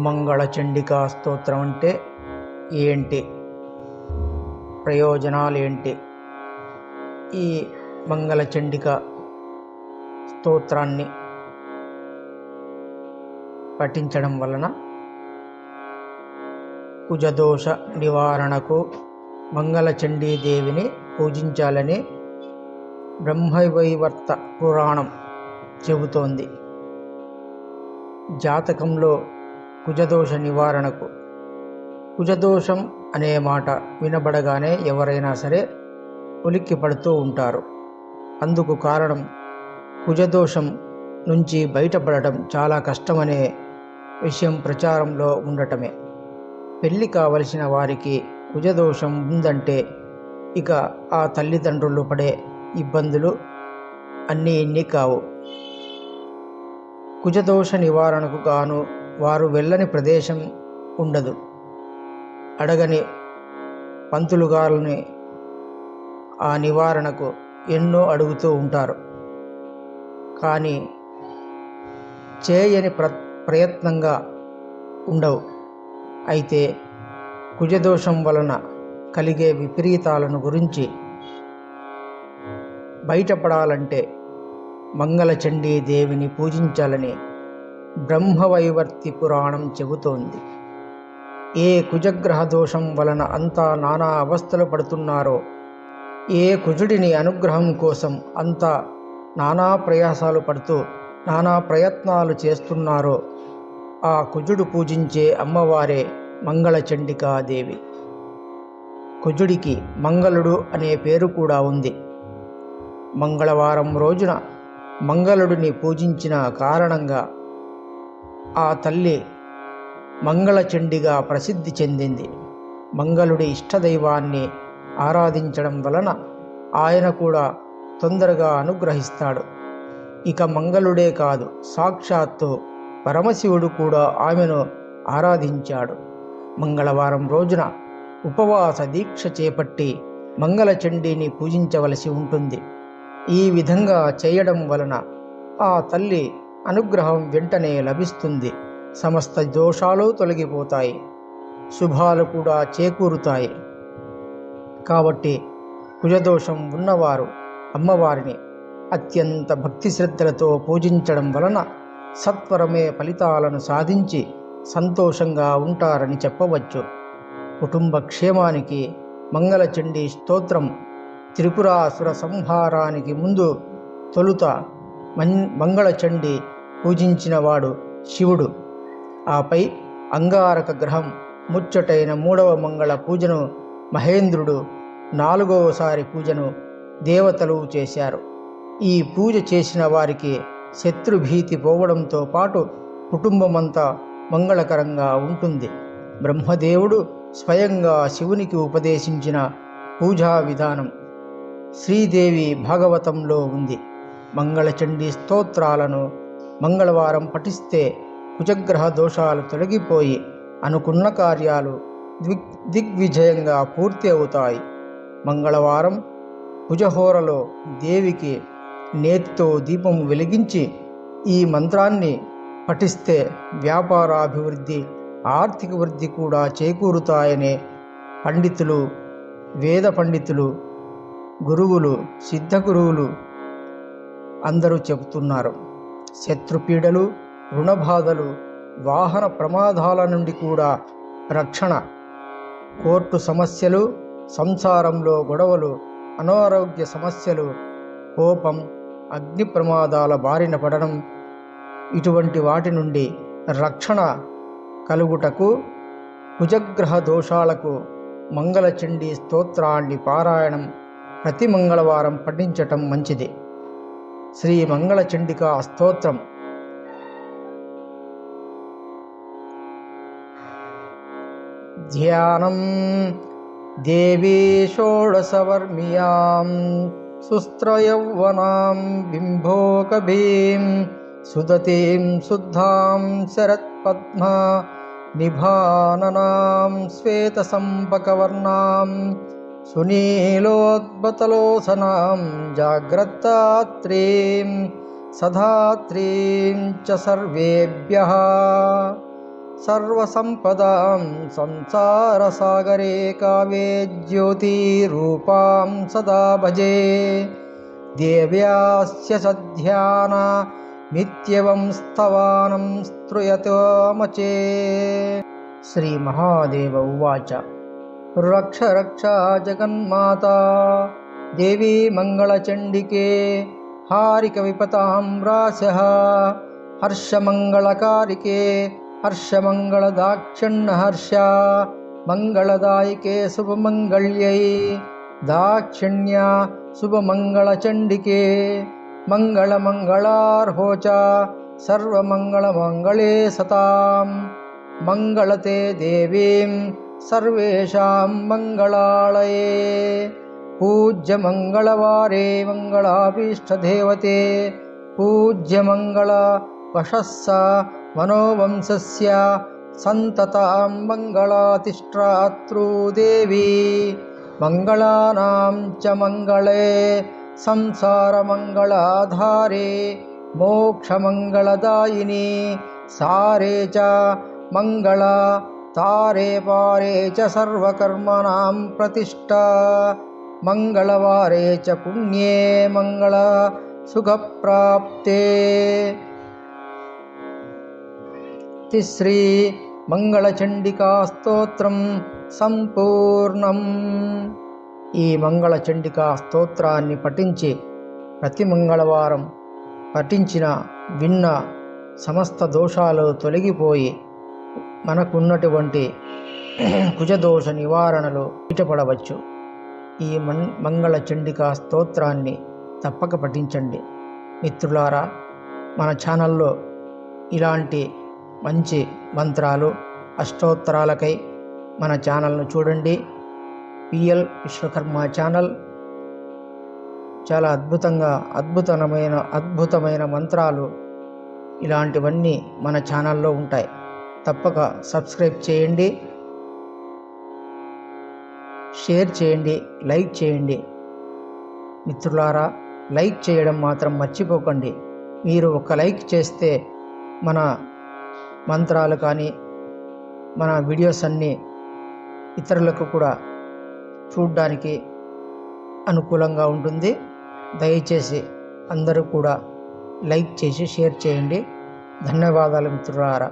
మంగళ చండికా స్తోత్రం అంటే ఏంటి? ప్రయోజనాలు ఏంటి? ఈ మంగళ చండిక స్తోత్రాన్ని పఠించడం వలన కుజదోష నివారణకు మంగళచండీ దేవిని పూజించాలని బ్రహ్మవైవర్త పురాణం చెబుతోంది. జాతకంలో కుజదోష నివారణకు. కుజదోషం అనే మాట వినబడగానే ఎవరైనా సరే ఉలిక్కి పడుతూ ఉంటారు. అందుకు కారణం కుజదోషం నుంచి బయటపడటం చాలా కష్టమనే విషయం ప్రచారంలో ఉండటమే. పెళ్ళి కావలసిన వారికి కుజదోషం ఉందంటే ఇక ఆ తల్లిదండ్రులు పడే ఇబ్బందులు అన్నీ ఇన్ని కావు. కుజదోష నివారణకు గాను వారు వెళ్ళని ప్రదేశం ఉండదు. అడగని పంతులుగారుని ఆ నివారణకు ఎన్నో అడుగుతూ ఉంటారు. కానీ చేయని ప్ర ప్రయత్నంగా ఉండవు. అయితే కుజదోషం వలన కలిగే విపరీతాలను గురించి బయటపడాలంటే మంగళచండీ దేవిని పూజించాలని బ్రహ్మవైవర్తి పురాణం చెబుతోంది. ఏ కుజగ్రహ దోషం వలన అంతా నానా అవస్థలు పడుతున్నారో ఏ కుజుడిని అనుగ్రహం కోసం అంతా నానా ప్రయాసాలు పడుతూ నానా ప్రయత్నాలు చేస్తున్నారో ఆ కుజుడు పూజించే అమ్మవారే మంగళచండికాదేవి. కుజుడికి మంగళుడు అనే పేరు కూడా ఉంది. మంగళవారం రోజున మంగళుడిని పూజించిన కారణంగా ఆ తల్లి మంగళచండిగా ప్రసిద్ధి చెందింది. మంగళుడి ఇష్టదైవాన్ని ఆరాధించడం వలన ఆయన కూడా తొందరగా అనుగ్రహిస్తాడు. ఇక మంగళుడే కాదు సాక్షాత్తు పరమశివుడు కూడా ఆమెను ఆరాధించాడు. మంగళవారం రోజున ఉపవాస దీక్ష చేపట్టి మంగళచండీని పూజించవలసి ఉంటుంది. ఈ విధంగా చేయడం వలన ఆ తల్లి అనుగ్రహం వెంటనే లభిస్తుంది. సమస్త దోషాలు తొలగిపోతాయి. శుభాలు కూడా చేకూరుతాయి. కాబట్టి కుజదోషం ఉన్నవారు అమ్మవారిని అత్యంత భక్తి శ్రద్ధలతో పూజించడం వలన సత్వరమే ఫలితాలను సాధించి సంతోషంగా ఉంటారని చెప్పవచ్చు. కుటుంబ క్షేమానికి మంగళచండీ స్తోత్రం త్రిపురాసుర సంహారానికి ముందు తొలుత మం మంగళచండి పూజించినవాడు శివుడు. ఆపై అంగారక గ్రహం ముచ్చటైన మూడవ మంగళ పూజను మహేంద్రుడు నాలుగవసారి పూజను దేవతలు చేశారు. ఈ పూజ చేసిన వారికి శత్రుభీతి పోవడంతో పాటు కుటుంబమంతా మంగళకరంగా ఉంటుంది. బ్రహ్మదేవుడు స్వయంగా శివునికి ఉపదేశించిన పూజా విధానం శ్రీదేవి భాగవతంలో ఉంది. మంగళచండీ స్తోత్రాలను మంగళవారం పఠిస్తే కుజగ్రహ దోషాలు తొలగిపోయి అనుకున్న కార్యాలు దిగ్ దిగ్విజయంగా పూర్తి అవుతాయి మంగళవారం కుజహోరలో దేవికి నేతితో దీపం వెలిగించి ఈ మంత్రాన్ని పఠిస్తే వ్యాపారాభివృద్ధి ఆర్థిక వృద్ధి కూడా చేకూరుతాయనే పండితులు వేద పండితులు గురువులు సిద్ధ గురువులు అందరూ చెబుతున్నారు. శత్రుపీడలు రుణబాధలు వాహన ప్రమాదాల నుండి కూడా రక్షణ. కోర్టు సమస్యలు సంసారంలో గొడవలు అనారోగ్య సమస్యలు కోపం అగ్ని ప్రమాదాల బారిన పడడం ఇటువంటి వాటి నుండి రక్షణ కలుగుటకు కుజగ్రహ దోషాలకు మంగళచండీ స్తోత్రాన్ని పారాయణం ప్రతి మంగళవారం పఠించటం మంచిది. श्रीमङ्गलचण्डिका स्तोत्रम् ध्यानं देवी षोडशवर्मियां सुस्त्रयौवनां बिम्भोकभीं सुदतीं शुद्धां शरत्पद्मा निभाननां श्वेतसम्पकवर्णाम् सुनीलोद्बतलोसनां जाग्रत्तात्रीं सधात्रीं च सर्वेभ्यः सर्वसम्पदां संसारसागरे कावे ज्योतिरूपां सदा भजे। देव्यास्य सध्याना नित्यवं स्तवानं स्तृयतमचे श्रीमहादेव उवाच। रक्ष रक्षा जगन्माता देवी मङ्गलचण्डिके हारिकविपतां रास्यः हर्षमङ्गलकारिके हर्षमङ्गलदाक्षिण्यहर्ष मङ्गलदायिके शुभमङ्गल्यै दाक्षिण्या शुभमङ्गलचण्डिके मङ्गलमङ्गलार्हो च सर्वमङ्गलमङ्गले सतां मङ्गलते देवीं सर्वेषां मङ्गलालये। पूज्यमङ्गलवारे मङ्गलाभीष्टदेवते। पूज्यमङ्गलवशस्स मनोवंशस्य सन्ततां मङ्गलातिष्ठातृदेवी। मङ्गलानां च मङ्गले संसारमङ्गलाधारे मोक्षमङ्गलदायिनी सारे च मङ्गला तारे पारे च सर्वकर्मणां प्रतिष्ठा मङ्गलवारे च पुण्ये मङ्गल सुखप्राप्ते तिश्री మంగళచండికా స్తోత్రం సంపూర్ణం ఈ మంగళచండికా స్తోత్రాన్ని పఠించి ప్రతి మంగళవారం పఠించిన విన్న సమస్త దోషాలు తొలగిపోయి మనకున్నటువంటి కుజదోష నివారణలు ఇటపడవచ్చు ఈ మన్ మంగళ చండికా స్తోత్రాన్ని తప్పక పఠించండి. మిత్రులారా మన ఛానల్లో ఇలాంటి మంచి మంత్రాలు అష్టోత్తరాలకై మన ఛానల్ను చూడండి. పిఎల్ విశ్వకర్మ ఛానల్ చాలా అద్భుతంగా అద్భుతమైన అద్భుతమైన మంత్రాలు ఇలాంటివన్నీ మన ఛానల్లో ఉంటాయి. తప్పక సబ్స్క్రైబ్ చేయండి. షేర్ చేయండి లైక్ చేయండి. మిత్రులారా లైక్ చేయడం మాత్రం మర్చిపోకండి. మీరు ఒక లైక్ చేస్తే మన మంత్రాలు కానీ మన వీడియోస్ అన్నీ ఇతరులకు కూడా చూడడానికి అనుకూలంగా ఉంటుంది. దయచేసి అందరూ కూడా లైక్ చేసి షేర్ చేయండి. ధన్యవాదాలు మిత్రులారా.